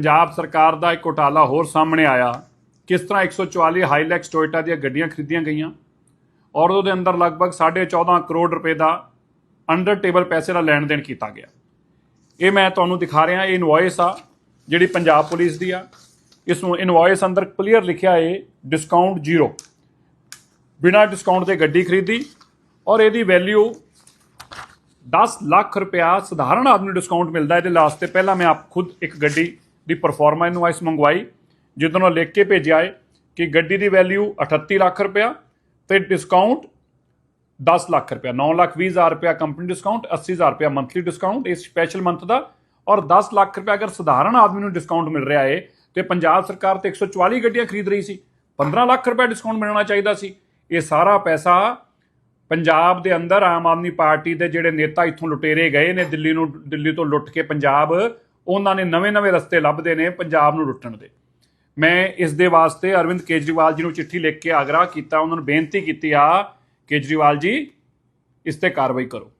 ਪੰਜਾਬ ਸਰਕਾਰ ਦਾ ਇੱਕ ਘੋਟਾਲਾ ਹੋਰ ਸਾਹਮਣੇ ਆਇਆ। ਕਿਸ ਤਰ੍ਹਾਂ 144 ਹਾਈਲੈਕਸ ਟੋਇਟਾ ਦੀਆਂ ਗੱਡੀਆਂ ਖਰੀਦੀਆਂ ਗਈਆਂ? ਔਰ ਉਹਦੇ ਅੰਦਰ ਲਗਭਗ 14.5 ਕਰੋੜ ਰੁਪਏ ਦਾ ਅੰਡਰ ਟੇਬਲ ਪੈਸੇ ਦਾ ਲੈਣ ਦੇਣ ਕੀਤਾ ਗਿਆ। ਇਹ ਮੈਂ ਤੁਹਾਨੂੰ ਦਿਖਾ ਰਿਹਾ, ਇਹ ਇਨਵੋਇਸ ਆ, ਜਿਹੜੀ ਪੰਜਾਬ ਪੁਲਿਸ ਦੀ ਆ। ਇਸ ਨੂੰ ਇਨਵੋਇਸ ਅੰਦਰ ਕਲੀਅਰ ਲਿਖਿਆ ਏ, ਡਿਸਕਾਊਂਟ ਜ਼ੀਰੋ। ਬਿਨਾਂ ਡਿਸਕਾਊਂਟ ਤੇ ਗੱਡੀ ਖਰੀਦੀ ਔਰ ਇਹਦੀ ਵੈਲਿਊ 10 ਲੱਖ ਰੁਪਇਆ ਸਧਾਰਨ ਆਦਮੀ ਨੂੰ ਡਿਸਕਾਊਂਟ ਮਿਲਦਾ। ਇਹਦੇ ਲਾਸਟ ਤੇ ਪਹਿਲਾਂ ਮੈਂ ਆਪ ਖੁਦ ਇੱਕ ਗੱਡੀ ਦੀ ਪਰਫਾਰਮਾ ਇਨਵਾਇਸ ਮੰਗਵਾਈ ਜਿਹਦੇ ਨਾਲ ਲਿਖ ਕੇ ਭੇਜਿਆ ਹੈ ਕਿ ਗੱਡੀ ਦੀ ਵੈਲਿਊ 38 ਲੱਖ ਰੁਪਇਆ ਤੇ ਡਿਸਕਾਊਂਟ 10 ਲੱਖ ਰੁਪਇਆ 9 ਲੱਖ 20 ਹਜ਼ਾਰ ਰੁਪਇਆ ਕੰਪਨੀ ਡਿਸਕਾਊਂਟ 80 ਹਜ਼ਾਰ ਰੁਪਇਆ ਮੰਥਲੀ ਡਿਸਕਾਊਂਟ ਇਸ ਸਪੈਸ਼ਲ ਮੰਥ ਦਾ ਔਰ 10 ਲੱਖ ਰੁਪਇਆ ਅਗਰ ਸਧਾਰਨ ਆਦਮੀ ਨੂੰ ਡਿਸਕਾਊਂਟ ਮਿਲ ਰਿਹਾ ਹੈ ਤੇ ਪੰਜਾਬ ਸਰਕਾਰ ਤੇ 144 ਗੱਡੀਆਂ ਖਰੀਦ ਰਹੀ ਸੀ 15 ਲੱਖ ਰੁਪਇਆ ਡਿਸਕਾਊਂਟ ਮਿਲਣਾ ਚਾਹੀਦਾ ਸੀ। ਇਹ ਸਾਰਾ ਪੈਸਾ ਪੰਜਾਬ ਦੇ ਅੰਦਰ ਆਮ ਆਦਮੀ ਪਾਰਟੀ ਦੇ ਜਿਹੜੇ ਨੇਤਾ ਇੱਥੋਂ ਲੁਟੇਰੇ ਗਏ ਨੇ, ਦਿੱਲੀ ਨੂੰ, ਦਿੱਲੀ ਤੋਂ ਲੁੱਟ ਕੇ ਪੰਜਾਬ ਉਹਨਾਂ ਨੇ ਨਵੇਂ-ਨਵੇਂ ਰਸਤੇ ਲੱਭਦੇ ਨੇ ਪੰਜਾਬ ਨੂੰ ਲੁੱਟਣ ਦੇ। ਮੈਂ ਇਸ ਦੇ ਵਾਸਤੇ ਅਰਵਿੰਦ ਕੇਜਰੀਵਾਲ ਜੀ ਨੂੰ ਚਿੱਠੀ ਲਿਖ ਕੇ ਆਗਰਾ ਕੀਤਾ, ਉਹਨਾਂ ਨੂੰ ਬੇਨਤੀ ਕੀਤੀ ਆ, ਕੇਜਰੀਵਾਲ ਜੀ, ਇਸ ਤੇ ਕਾਰਵਾਈ ਕਰੋ।